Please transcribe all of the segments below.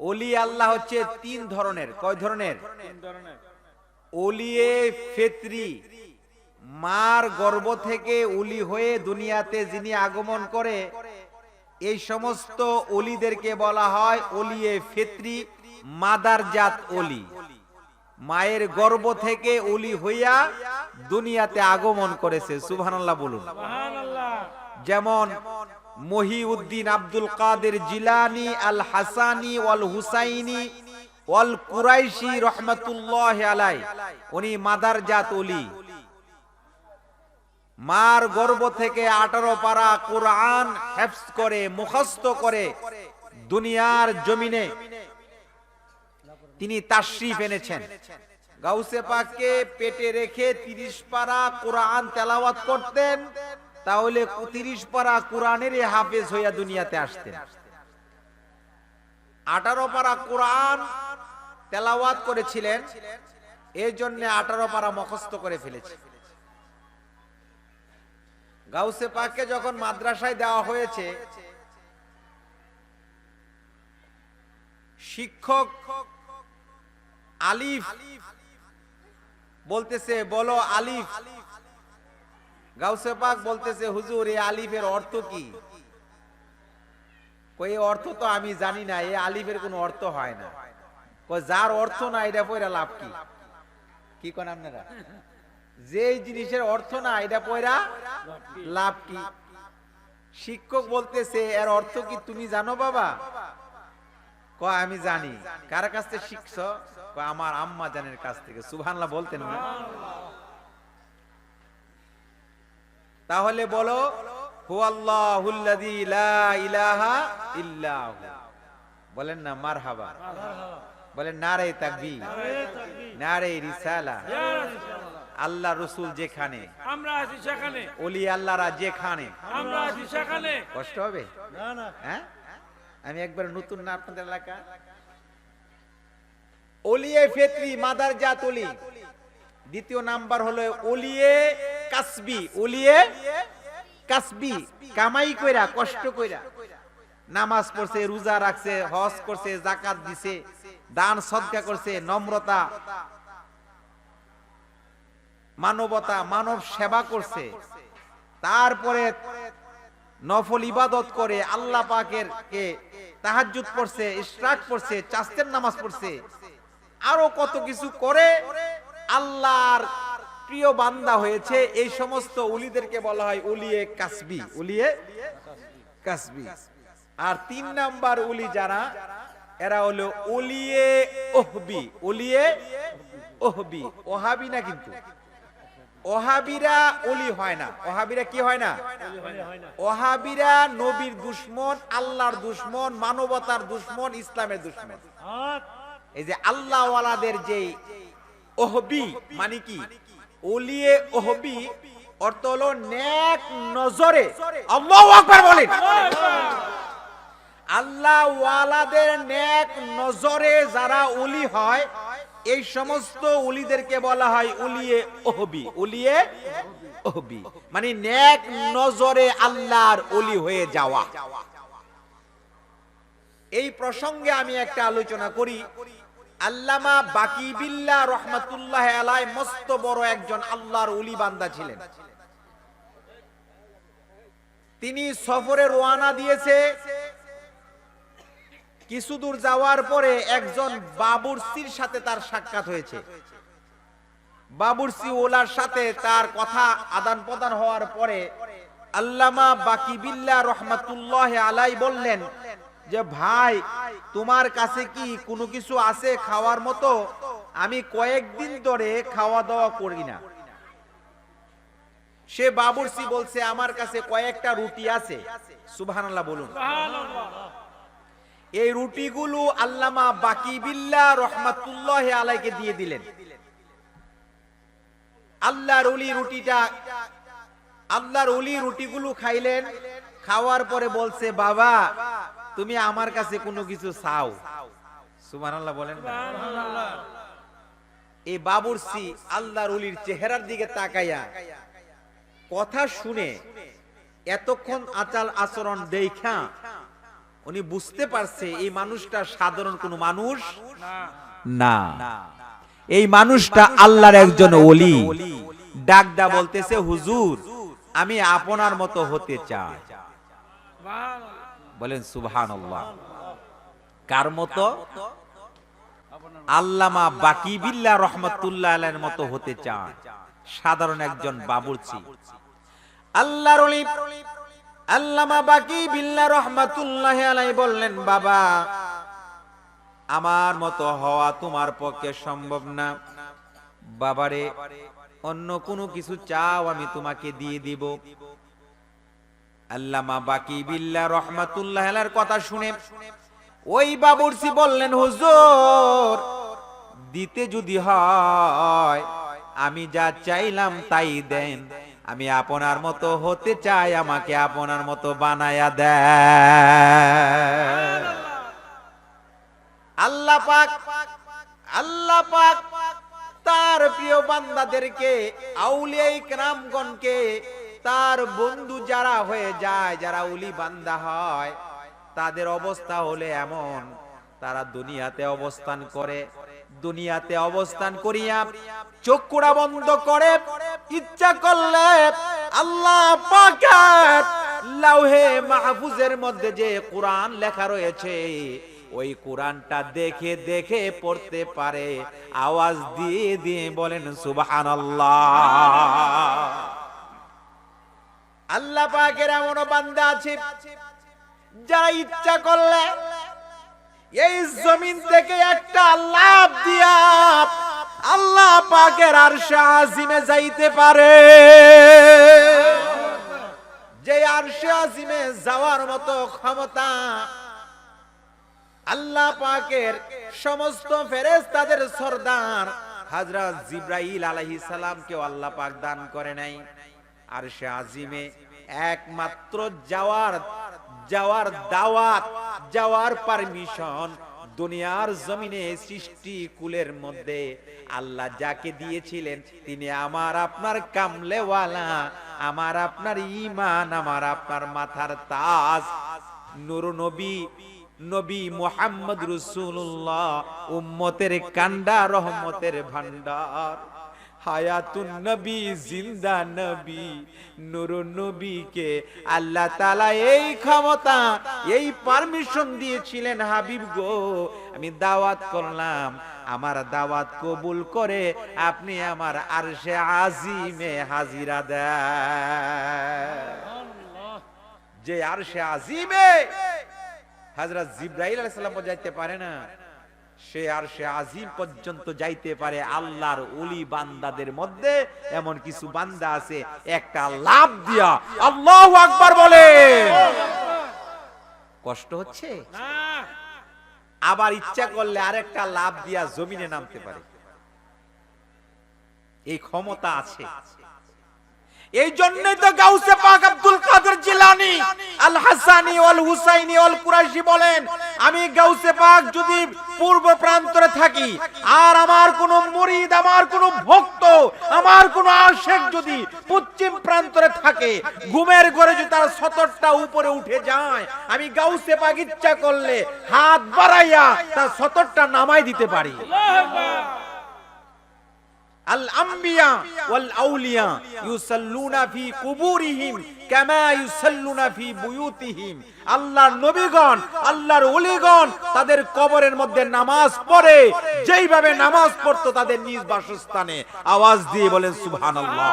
অলি আল্লাহ হচ্ছে তিন ধরনের। কয় ধরনের? ফেত্রি। মার গর্ভ থেকে উলি হয়ে দুনিয়াতে যিনি আগমন করে এই সমস্ত অলিদেরকে বলা হয় ওলিয়ে ফেত্রি মাদার জাত অলি মায়ের গর্ভ থেকে উলি হইয়া দুনিয়াতে আগমন করেছে। সুবহানাল্লাহ বলুন। যেমন মহিউদ্দিন আব্দুল কাদের জিলানি, আল হাসানি, ওয়াল হুসাইনি, ওয়াল কুরাইশি রহমাতুল্লাহ আলাই উনি মাদার জাত অলি মার গর্ভ থেকে আঠারো পারা কোরআন হেফজ করে, মুখস্থ করে দুনিয়ার জমিনে তিনি তাশরিফ এনেছেন। গাউসে পাককে পেটে রেখে তিরিশ পারা কোরআন তেলাওয়াত করতেন। তাহলে তিরিশ পারা কোরআনের হাফেজ হইয়া দুনিয়াতে আসতেন। আঠারো পারা কোরআন তেলাওয়াত করেছিলেন এই জন্য আঠারো পারা মুখস্থ করে ফেলেছে। গাউসে পাককে যখন মাদ্রাসায় দেওয়া হয়েছে, শিক্ষক আলিফ বলতেছে, বলো আলিফ। গাউসে পাক বলতেছে, হুজুর এই আলিফের অর্থ কি? কই অর্থ তো আমি জানি না এই আলিফের কোনো অর্থ হয় না। কই যার অর্থ না, এটা পয়রা লাভ কি? কি কোন আপনারা? যে জিনিসের অর্থ না, এটা পয়রা লাভ কি? শিক্ষক বলতেছে, এর অর্থ কি তুমি জানো বাবা? ক আমি জানি। কার কাছ থেকে শিখছ? আমার আম্মা জানের কাছ থেকে। সুবহানাল্লাহ বলতেন না তাহলে বলো হুয়াল্লাহুল্লাযী লা ইলাহা ইল্লাহু। বলেন না মারহাবা। বলেন নারে তাকবীর। নারে রিসালা। আল্লাহ রসুল যেখানে। আমরা আছি সেখানে। ওলি আল্লাহরা যেখানে। আমরা আছি সেখানে। কষ্ট হবে? না না। হ্যাঁ? আমি একবার নতুন না আপনাদের এলাকা। ওলিয়ে ফেতরি মাদার জাত ওলি। দ্বিতীয় নাম্বার হলো ওলিয়ে কাসবি ওলিয়ে কাসবি, কামাই কইরা, কষ্ট কইরা। নামাজ পড়ছে, রোজা রাখছে, হজ করছে জাকাত দিছে, দান সদকা করছে, নম্রতা, মানবতা, মানব সেবা করছে। তারপরে নফল ইবাদত করে আল্লাহ পাকের কে তাহাজ্জুদ পড়ছে, ইশরাক পড়ছে, চাস্তের নামাজ পড়ছে। আরও কত কিছু করে, আল্লাহর প্রিয় বান্দা হয়েছে এই সমস্ত উলিদেরকে বলা হয় উলিয়ে কাসবি উলিয়ে কাসবি। আর তিন নাম্বার উলি যারা এরা হলো উলিয়ে ওহবি উলিয়ে ওহবি। ওহাবি না কিন্তু? ওহাবিরা ওলি হয় না। ওহাবিরা কি হয় না? ওহাবিরা নবীর দুশ্মন আল্লাহর দুশ্মন মানবতার দুশ্মন ইসলামের দুশ্মন। এই যে আল্লাহ ওয়ালাদের যে ওহবি মানে কি? ওলিয়ে ওহবি অর্থ হলো নেক নজরে। আল্লাহু আকবার বলেন। আল্লাহ ওয়ালাদের নেক নজরে যারা উলি হয় এই সমস্ত উলিদেরকে বলা হয় উলিয়ে ওহবি। উলিয়ে ওহবি। মানে নেক নজরে আল্লাহর উলি হয়ে যাওয়া। এই প্রসঙ্গে আমি একটা আলোচনা করি। আল্লামা বাকি বিল্লাহ রহমাতুল্লাহ আলাই মস্ত বড় একজন আল্লাহর উলি বান্দা ছিলেন। তিনি সফরে রোয়ানা দিয়েছে। কিছু দূর যাওয়ার পরে একজন বাবুরসির সাথে তার সাক্ষাৎ হয়েছে। বাবুরসি ওলার সাথে তার কথা আদান প্রদান হওয়ার পরে আল্লামা বাকি বিল্লাহ রহমাতুল্লাহ আলাই বললেন যে ভাই, তোমার কাছে কি কোনো কিছু আছে খাওয়ার মতো? আমি কয়েকদিন ধরে খাওয়া দাওয়া করি না। সে বাবুরসি বলছে, আমার কাছে কয়েকটা রুটি আছে। সুবহানাল্লাহ বলুন। এই রুটিগুলো আল্লামা বাকি বিল্লাহ রহমাতুল্লাহ আলাইকে দিয়ে দিলেন। আল্লাহর ওলি রুটিটা, আল্লাহর ওলি রুটিগুলো খাইলেন। খাওয়ার পরে বলছে, বাবা তুমি আমার কাছে কোনো কিছু চাও। সুবহানাল্লাহ বলেন না। এই বাবুরসি আল্লাহর ওলির চেহারার দিকে তাকাইয়া কথা শুনে এতক্ষণ আচাল আচরণ দেখা উনি বুঝতে পারছে এই মানুষটা সাধারণ কোন মানুষ না। এই মানুষটা আল্লাহর একজন ওলি। ডাকদা বলতেছে, হুজুর, আমি আপনার মতো হতে চাই। বলেন সুবহান কার মতো? আল্লামা বাকি বিল্লাহ রহমতুল্লাহ আলাইহির মতো হতে চান। সাধারণ একজন বাবুর্চি। আল্লাহর আল্লামা বাকি বিল্লাহ রহমাতুল্লাহ আলাই বললেন, বাবা, আমার মতো হওয়া তোমার পক্ষে সম্ভব না। বাবারে, অন্য কোনো কিছু চাও, আমি তোমাকে দিয়ে দিব। আল্লামা বাকি বিল্লাহ রহমাতুল্লাহ কথা শুনে ওই বাবুরসি বললেন, হুজুর, দিতে যদি হয়, আমি যা চাইলাম তাই দেন। আমি আপনার মতো হতে চাই, আমাকে আপনার মতো বানায়া দেন। আল্লাহ পাক আল্লাহ পাক তার প্রিয় বান্দাদেরকে আউলিয়াই কেরামগণকে তার বন্ধু যারা হয়ে যায়, যারা উলি বান্দা হয়, তাদের অবস্থা হলে এমন। তারা দুনিয়াতে অবস্থান করে, দুনিয়াতে অবস্থান করিয়া চক্ষুরা বন্ধ করে, ইচ্ছা করলে আল্লাহ লাউহে মাহফুজের মধ্যে যে কোরআন লেখা রয়েছে, ওই কোরআনটা দেখে দেখে পড়তে পারে। আওয়াজ দিয়ে দিয়ে বলেন, সুবহানাল্লাহ। আল্লাহ পাকের এমন বান্দা আছে, যারা ইচ্ছা করলে এই জমিন থেকে একটা লাভ দিয়া আল্লাহ পাকের আর আজিমে যাইতে পারে। যে আরশে আজিমে যাওয়ার মতো ক্ষমতা আল্লাহ পাকের সমস্ত ফেরেজ তাদের সর্দার হযরত জিব্রাইল আলাইহিস সালামকেও আল্লাহ পাক দান করে নাই। আর সে আজিমে একমাত্র যাওয়ার যাওয়ার দাওয়াত, যাওয়ার পারমিশন দুনিয়ার জমিনে সৃষ্টি কুলের মধ্যে। আল্লাহ যাকে দিয়েছিলেন, তিনি আমার আপনার কামলেওয়ালা, আমার আপনার ইমান আমার আপনার মাথার তাজ। নূর নবী নবী মোহাম্মদ রসুল্লাহ উম্মতের কান্ডা রহমতের ভান্ডার হায়াতুন নবী, জিন্দা নবী, নূর নবীকে আল্লাহ তাআলা এই ক্ষমতা, এই পারমিশন দিয়েছিলেন, হাবিব গো, আমি দাওয়াত করলাম। আমার দাওয়াত কবুল করে আপনি আমার আরশে আজিমে হাজিরা দেন। যে আরশে আজিমে, হযরত জিব্রাইল আলাইহিস সালাম যাইতে পারে না। সে আর সে আজিম পর্যন্ত যাইতে পারে আল্লাহর ওলি বান্দাদের মধ্যে। এমন কিছু বান্দা আছে, একটা লাভ দিয়া আল্লাহু আকবার বলে। কষ্ট হচ্ছে? আবার ইচ্ছা করলে আরেকটা লাভ দিয়া জমিনে নামতে পারে। এই ক্ষমতা আছে। এই জন্যই তো গাউসে পাক আব্দুল কাদের জিলানী, আল হাসানি ওয়াল হুসাইনি ওয়াল কুরাইশি বলেন, আমি গাউসে পাক যদি পূর্ব প্রান্তরে থাকি, আর আমার কোন মুরিদ, আমার কোন ভক্ত, আমার কোন আশেক যদি পশ্চিম প্রান্তরে থাকে, ঘুমের ঘরে যদি তার সতরটা উপরে উঠে যায়, আমি গাউসে পাক ইচ্ছা করলে হাত বাড়াইয়া তার সতরটা নামাই দিতে পারি। আল্লাহু আকবার। কুবুরিহিম আল্লাহর আল্লাহর তাদের কবরের মধ্যে নামাজ পড়ে, যেইভাবে নামাজ পড়তো তাদের নিজ বাসস্থানে। আওয়াজ দিয়ে বলেন সুবহানাল্লাহ।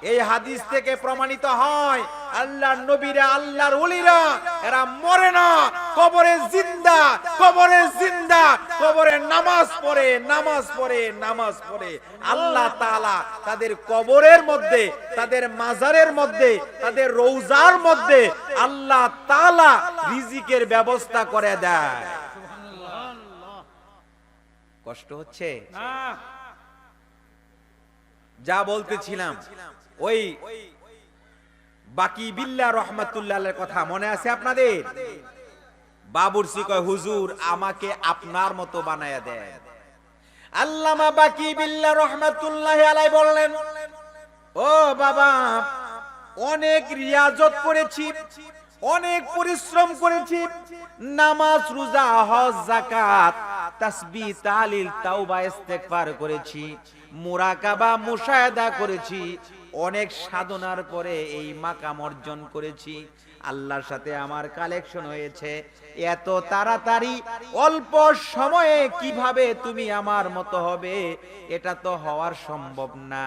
এই হাদিস থেকে প্রমাণিত হয় আল্লাহর নবীরা আল্লাহর ওলিরা এরা মরে না কবরে জিন্দা কবরে জিন্দা কবরে নামাজ পড়ে নামাজ পড়ে নামাজ পড়ে। আল্লাহ তাআলা তাদের কবরের মধ্যে তাদের মাজারের মধ্যে তাদের রৌজার মধ্যে আল্লাহ তাআলা রিজিকের ব্যবস্থা করে দেয়। কষ্ট হচ্ছে? না। যা বলতেছিলাম। ওই বাকি বিল্লা রহমাতুল্লাহ কথা মনে আছে আপনাদের? বাবুরসি কয় হুজুর, আমাকে আপনার মতো বানায়া দেন। আল্লামা বাকি বিল্লা রহমাতুল্লাহ আলাই বললেন, ও বাবা, অনেক রিয়াজত করেছি, অনেক পরিশ্রম করেছি। নামাজ, রোজা, হজ জাকাত তাসবিহ তাহলিল তাওবা, ইস্তেগফার করেছি, মুরাকাবা, মুশাহাদা করেছি অনেক সাধনার পরে এই মাকাম অর্জন করেছি। আল্লাহর সাথে আমার কালেকশন হয়েছে। এত তাড়াতাড়ি, অল্প সময়ে কীভাবে তুমি আমার মতো হবে, এটা তো হওয়ার সম্ভব না।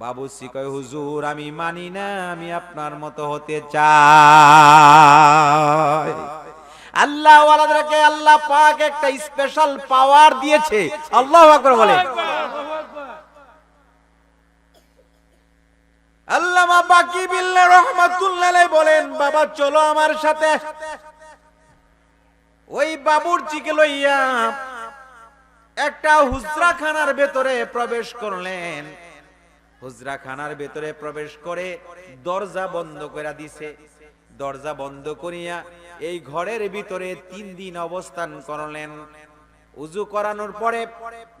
বাবুসি কয়, হুজুর, আমি মানি না, আমি আপনার মতো হতে চাই। আল্লাহ আল্লাহ পাক একটা স্পেশাল পাওয়ার দিয়েছে। আল্লাহ বলে। আল্লামা বাকি বিল্লাহ রহমাতুল্লাহ বলেন, বাবা, চলো আমার সাথে। ওই বাবুরচিকে লইয়া একটা হুজরাখানার ভেতরে প্রবেশ করলেন। হুজরাখানার ভেতরে প্রবেশ করে দরজা বন্ধ করে দিছে। দরজা বন্ধ করিয়া এই ঘরের ভিতরে তিন দিন অবস্থান করলেন। উজু করানোর পরে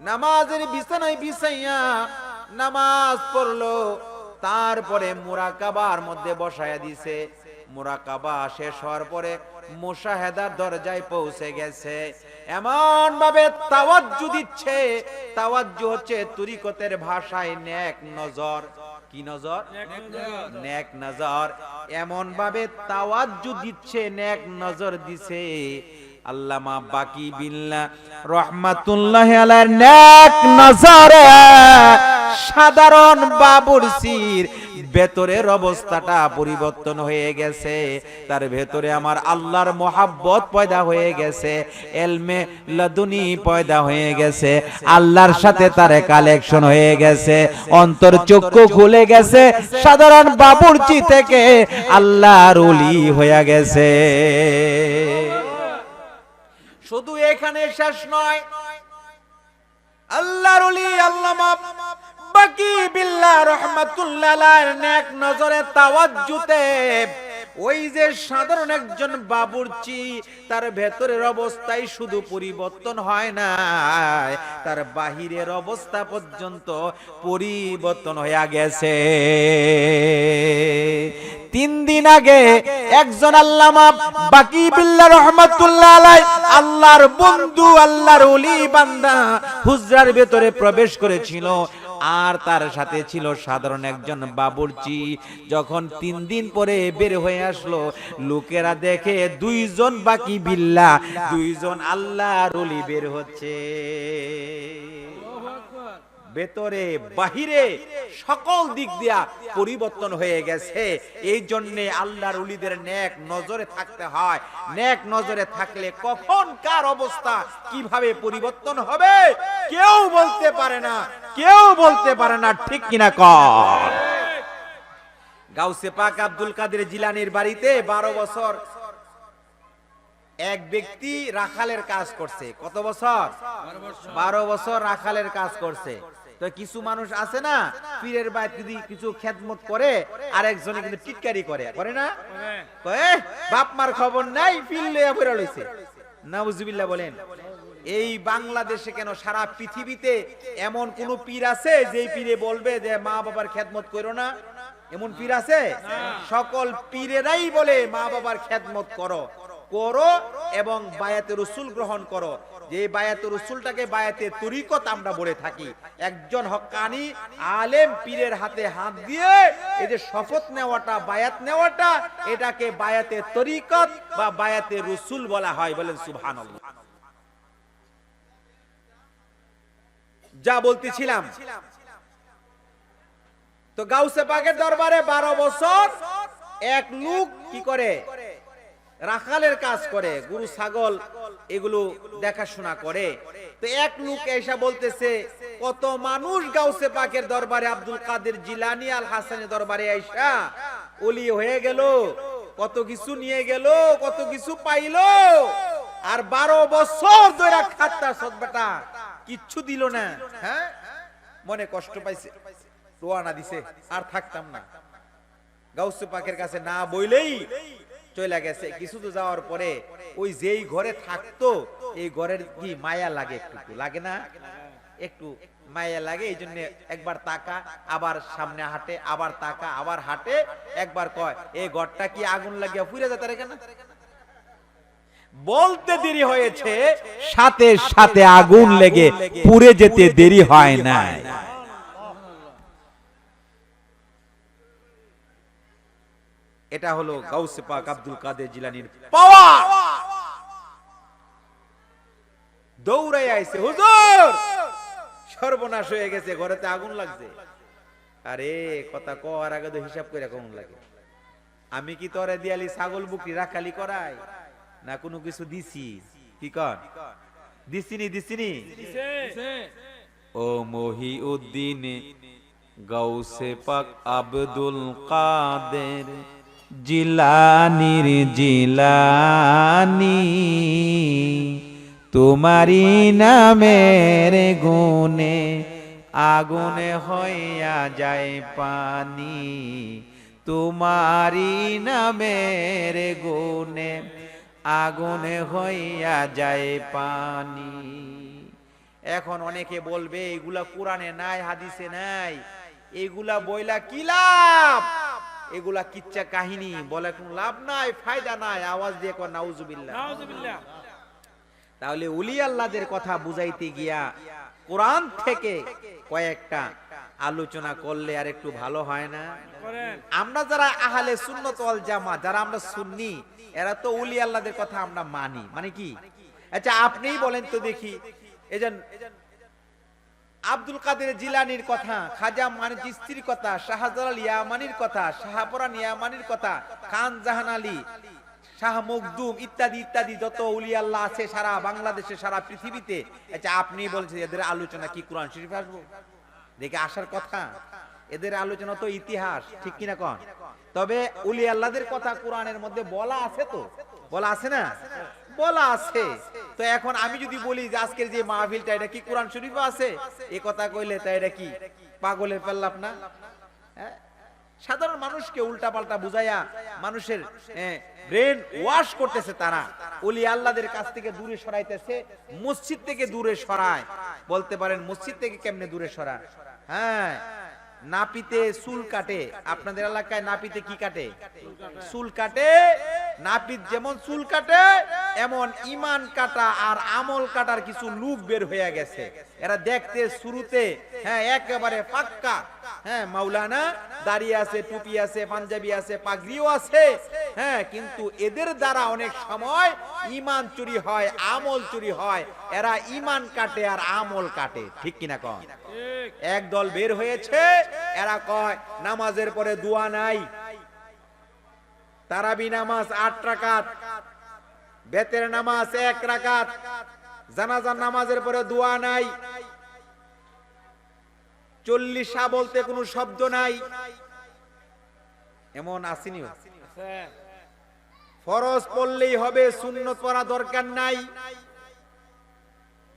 নামাজের বিছানায় বিছাইয়া নামাজ পড়ল। তারপরে মুরাকাবার মধ্যে বসায়া দিছে। মুরাকাবা শেষ হওয়ার পরে মুশাহেদার দরজায় পৌঁছে গেছে। এমন ভাবে তাওয়াজ্জু দিচ্ছে। তাওয়াজ্জু হচ্ছে তুরিকতের ভাষায় নেক নজর। কি নজর? নেক নজর। এমন ভাবে তাওয়াজ্জু দিচ্ছে নেক নজর দিছে। আল্লামা বাকি বিল্লাহ রহমাতুল্লাহ আলাইহির নেক নজরে সাধারণ বাবুরসির ভেতরের অবস্থাটা পরিবর্তন হয়ে গেছে। তার ভেতরে আমার আল্লাহর মোহাব্বত পয়দা হয়ে গেছে। এলমে লাদুনি পয়দা হয়ে গেছে। আল্লাহর সাথে তার কালেকশন হয়ে গেছে। অন্তর চক্ষু খুলে গেছে। সাধারণ বাবুরচি থেকে আল্লাহর ওলি হয়ে গেছে। শুধু এখানে শেষ নয়। আল্লাহর ওলি, আল্লামা বাকি নেক নজরে তাওয়াজ্জুতে। ওই যে সাধারণ একজন বাবুর্চি, তার ভেতরের অবস্থায় শুধু পরিবর্তন হয় না তার বাহিরের অবস্থা পর্যন্ত পরিবর্তন হয়ে গেছে। তিন দিন আগে একজন আল্লামা বাকি বিল্লাহ রহমাতুল্লাহ আল্লাহর বন্ধু, আল্লাহর ওলি বান্দা হুজরার ভেতরে প্রবেশ করেছিল। আর তার সাথে ছিল সাধারণ একজন বাবুর্চি। যখন তিন দিন পরে বের হয়ে আসলো, লোকেরা দেখে দুইজন বাকি বিল্লা দুইজন আল্লাহ রলি বের হচ্ছে। ভেতরে, বাহিরে সকল দিক দিয়া পরিবর্তন হয়ে গেছে। এই জন্য আল্লাহর উলিদের নেক নজরে থাকতে হয়। নেক নজরে থাকলে কখন কার অবস্থা কীভাবে পরিবর্তন হবে, কেউ বলতে পারে না। কেউ বলতে পারে না ঠিক কিনা কর। গাউসে পাক আব্দুল কাদের জিলানির বাড়িতে বারো বছর এক ব্যক্তি রাখালের কাজ করছে। কত বছর? বারো বছর রাখালের কাজ করছে। তো কিছু মানুষ আছে না পীরের বাইরে যদি কিছু খেদমত করে আর একজনে কিন্তু টিটকারি করে। করে না? বাপ মার খবর নাই পীর লইয়া বেরো লইছে। নাউজুবিল্লাহ বলেন। এই বাংলাদেশে কেন সারা পৃথিবীতে এমন কোন পীর আছে যেই পীরে বলবে যে মা বাবার খেদমত করো না? এমন পীর আছে? সকল পীরেরাই বলে মা বাবার খেদমত করো। করো এবং বায়াতে রসুল গ্রহণ করো। যে বায়াতে রসুলটাকে বায়াতে তরিকত আমরা বলে থাকি। একজন হক্কানি আলেম পীরের হাতে হাত দিয়ে এই যে শপথ নেওয়াটা, বায়াত নেওয়াটা, এটাকে বায়াতে তরিকত বা বায়াতে রসুল বলা হয় বলেন সুবহানাল্লাহ। যা বলতেছিলাম। তো গাউসে পাকের দরবারে বারো বছর, এক লোক কি করে? রাখালের কাজ করে, গরু, ছাগল, এগুলো দেখাশোনা করে। তো এক লোক এসে বলতেছে, কত মানুষ গাউসে পাকের দরবারে, আব্দুল কাদের জিলানি আল হাসানের দরবারে আইসা ওলি হয়ে গেল, কত কিছু নিয়ে গেল, কত কিছু পাইলো, আর বারো বছর ধরে খাত্তা সদবেটা কিচ্ছু দিল না। হ্যাঁ? মনে কষ্ট পাইছে। রোয়ানা দিছে। আর থাকতাম না। গাউসে পাকের কাছে না বইলেই চলে গেছে। কিছু তো যাওয়ার পরে ওই যেই ঘরে থাকতো, এই ঘরের কি মায়া লাগে একটু লাগে না? একটু মায়া লাগে, এই জন্য একবার তাকা, আবার সামনে হাঁটে, আবার তাকা, আবার হাঁটে, একবার কয়, এই ঘরটা কি আগুন লাগিয়া পুড়ে যেতে রে কেন? বলতে দেরি হয়েছে সাথে সাথে আগুন লেগে পুড়ে যেতে দেরি হয় না এটা হলো গাউসে পাক আব্দুল কাদের জিলানির পাওয়ার। দৌড়াই আইছে হুজুর! সর্বনাশ হয়ে গেছে ঘরেতে আগুন লাগছে। আরে কথা কর আগে তো হিসাব করে কেমন লাগে? আমি কি তোরে দিয়ালি ছাগল বুকরি রাখালি করাই? না কোনো কিছু দিছি। কি কর দিছিনি দিছিনি? দিছে। ও মহি উদ্দিন গৌসে পাক আব্দুল কাদের জিলানির জিলানি তোমারি নামের গুনে আগুনে হইয়া যায় পানি তোমারি নামের গুনে আগুনে হইয়া যায় পানি। এখন অনেকে বলবে এগুলা কোরআনে নাই হাদিসে নাই। এগুলা বইলা কি লাভ? এগুলা কিচ্ছা কাহিনী বলে কোনো লাভ নাই ফায়দা নাই। আওয়াজ দিয়ে কর নাউজুবিল্লাহ। তাহলে উলি আল্লাহদের কথা বুঝাইতে গিয়া কোরআন থেকে কয়েকটা আলোচনা করলে আর একটু ভালো হয় না? আমরা যারা আহলে সুন্নত ওয়াল জামা যারা আমরা সুন্নি এরা তো উলি আল্লাহদের কথা আমরা মানি। মানে কি? আচ্ছা আপনিই বলেন তো দেখি। এজন আব্দুল কাদের জিলানির কথা খাজা মানে চিস্তির কথা শাহজালাল ইয়ামানির কথা শাহপরান ইয়ামানির কথা খান জাহান আলী শাহ মখদুম ইত্যাদি ইত্যাদি যত উলি আল্লাহ আছে সারা বাংলাদেশে সারা পৃথিবীতে। আচ্ছা আপনি বলছেন এদের আলোচনা কি কোরআন শরীফ আসব? দেখে আসার কথা। এদের আলোচনা তো ইতিহাস, ঠিক কিনা কন? তবে উলি আল্লাহদের কথা কোরআনের মধ্যে বলা আছে তো? বলা আছে না? বলা আছে। তো এখন আমি যদি বলি যে আজকের যে মাহফিলটা, এটা কি কোরআন শরীফ আছে? এ কথা কইলে তাই এটা কি? পাগলের পেল্লাপ না? হ্যাঁ? সাধারণ মানুষকে উল্টা পাল্টা বুঝাইয়া মানুষের ব্রেন ওয়াশ করতেছে তারা। ওলি আল্লাহদের কাছ থেকে দূরে সরাইতেছে, মসজিদ থেকে দূরে সরায়। বলতে পারেন, মসজিদ থেকে কেমনে দূরে সরায়? হ্যাঁ। নাপিতে চুল কাটে। আপনাদের এলাকায় নাপিতে কি কাটে? চুল কাটে। নাপিত যেমন চুল কাটে, এমন ইমান কাটা আর আমল কাটার কিছু লুক বের হয়ে গেছে। এরা দেখতে, শুরুতে হ্যাঁ একেবারে পাক্কা। হ্যাঁ মাওলানা দাড়ি আছে, টুপি আছে, পাঞ্জাবি আছে, পাগড়িও আছে। হ্যাঁ কিন্তু এদের দ্বারা অনেক সময় ইমান চুরি হয়, আমল চুরি হয়। এরা ইমান কাটে আর আমল কাটে, ঠিক কিনা কন? এক দল বের হয়েছে, এরা কয়, নামাজের পরে দোয়া নাই, তারাবি নামাজ আট রাকাত, বেতের নামাজ এক রাকাত, জানাজার নামাজের পরে দোয়া নাই, চল্লিশা বলতে কোনো শব্দ নাই। এমন আসেনিও। আছে ফরজ পড়লেই হবে সুন্নত পড়া দরকার নাই।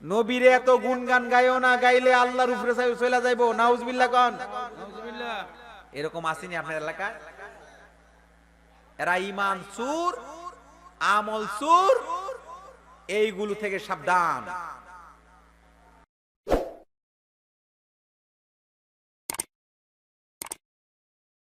নবীর এত গুনগান গায়ও না গাইলে আল্লাহর উপরে চলে যাইবো। নাউজবিল্লা কন। এরকম আসেনি আপনার এলাকায়? এরা ইমান সুর আমল সুর এইগুলো থেকে সাবধান।